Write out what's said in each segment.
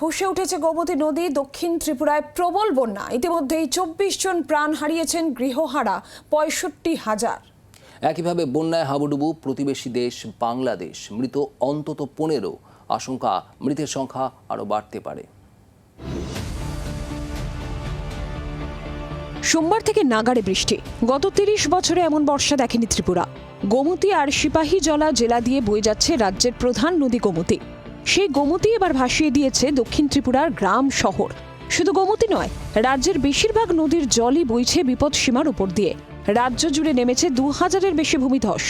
ফুসে উঠেছে গোমতী নদী দক্ষিণ ত্রিপুরায় প্রবল বন্যা। ইতিমধ্যেই চব্বিশ জন প্রাণ হারিয়েছেন গৃহহারা পঁয়ষট্টি হাজার। একইভাবে বন্যায় হাবুডুবু প্রতিবেশী দেশ বাংলাদেশ। মৃত অন্তত পনেরো। আশঙ্কা মৃতের সংখ্যা আরও বাড়তে পারে। সোমবার থেকে নাগাড়ে বৃষ্টি। গত তিরিশ বছরে এমন বর্ষা দেখেনি ত্রিপুরা। গোমতী আর সিপাহী জলা জেলা দিয়ে বয়ে যাচ্ছে রাজ্যের প্রধান নদী গোমতী। সেই গোমতী এবার ভাসিয়ে দিয়েছে দক্ষিণ ত্রিপুরার গ্রাম শহর। শুধু গোমতী নয়, রাজ্যের বেশিরভাগ নদীর জলই বইছে বিপদ সীমার উপর দিয়ে। রাজ্য জুড়ে নেমেছে দু হাজারের বেশি ভূমিধস।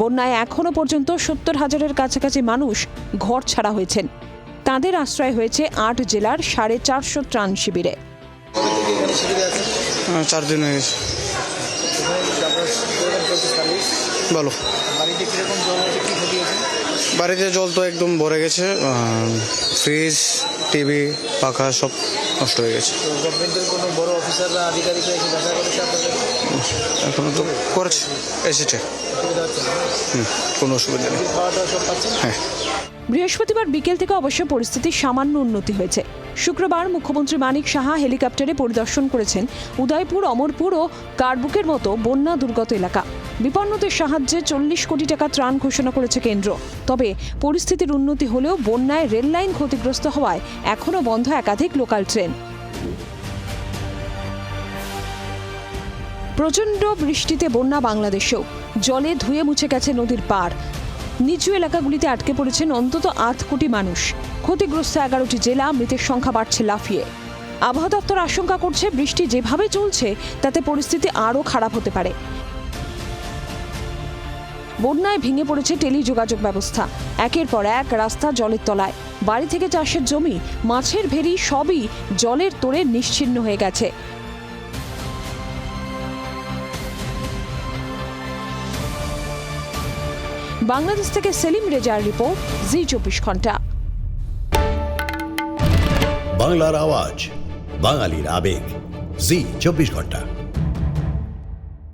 বন্যায় এখনও পর্যন্ত সত্তর হাজারের কাছাকাছি মানুষ ঘর ছাড়া হয়েছেন। তাদের আশ্রয় হয়েছে আট জেলার সাড়ে চারশো ত্রাণ শিবিরে। চার দিন ভালো বাড়িতে কীরকম জল হয়েছে কি ক্ষতি হয়েছে বাড়িতে জল তো একদম ভরে গেছে ফ্রিজ টিভি পাখা সব নষ্ট হয়ে গেছে। কোনো বড় অফিসাররা আধিকারিকরা এসে দেখা করেছে এখনও তো করেছে এসেছে। কোনো অসুবিধা নেই। হ্যাঁ। বৃহস্পতিবার বিকেল থেকে অবশ্য পরিস্থিতি সামান্য উন্নতি হয়েছে। শুক্রবার মুখ্যমন্ত্রী মানিক সাহা হেলিকপ্টারে পরিদর্শন করেছেন উদয়পুর অমরপুর ও কারবুকের মতো বন্যা দুর্গত এলাকা। বিপন্নদের সাহায্যে চল্লিশ কোটি টাকা ত্রাণ ঘোষণা করেছে কেন্দ্র। তবে পরিস্থিতির উন্নতি হলেও বন্যায় রেললাইন ক্ষতিগ্রস্ত হওয়ায় এখনও বন্ধ একাধিক লোকাল ট্রেন। প্রচণ্ড বৃষ্টিতে বন্যা বাংলাদেশেও। জলে ধুয়ে মুছে গেছে নদীর পাড় নিচু এলাকাগুলিতে আটকে পড়েছেন অন্তত আট কোটি মানুষ। ক্ষতিগ্রস্ত এগারোটি জেলা মৃতের সংখ্যা বাড়ছে লাফিয়ে। আবহাওয়া দপ্তর আশঙ্কা করছে বৃষ্টি যেভাবে চলছে, তাতে পরিস্থিতি আরও খারাপ হতে পারে। বন্যায় ভেঙে পড়েছে টেলিযোগাযোগ ব্যবস্থা। একের পর এক রাস্তা জলের তলায়। বাড়ি থেকে চাষের জমি, মাছের ভেরি সবই জলের তোড়ে নিশ্চিহ্ন হয়ে গেছে। বাংলাদেশ থেকে সেলিম রেজার রিপোর্ট, জি চব্বিশ ঘণ্টা। বাংলার আওয়াজ, বাঙালির আবেগ, জি চব্বিশ ঘণ্টা।